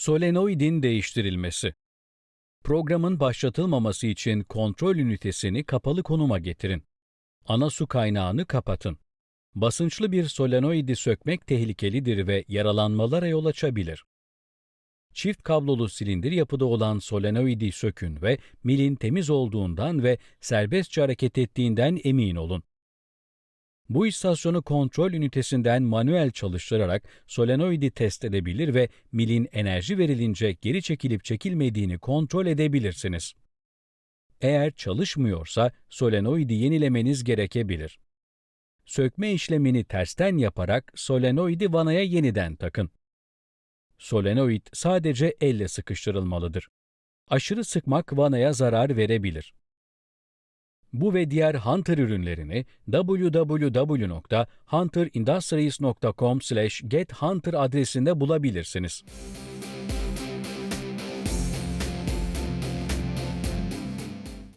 Solenoidin değiştirilmesi. Programın başlatılmaması için kontrol ünitesini kapalı konuma getirin. Ana su kaynağını kapatın. Basınçlı bir solenoidi sökmek tehlikelidir ve yaralanmalara yol açabilir. Çift kablolu silindir yapıda olan solenoidi sökün ve milin temiz olduğundan ve serbestçe hareket ettiğinden emin olun. Bu istasyonu kontrol ünitesinden manuel çalıştırarak solenoidi test edebilir ve milin enerji verilince geri çekilip çekilmediğini kontrol edebilirsiniz. Eğer çalışmıyorsa solenoidi yenilemeniz gerekebilir. Sökme işlemini tersten yaparak solenoidi vanaya yeniden takın. Solenoid sadece elle sıkıştırılmalıdır. Aşırı sıkmak vanaya zarar verebilir. Bu ve diğer Hunter ürünlerini www.hunterindustries.com/gethunter adresinde bulabilirsiniz.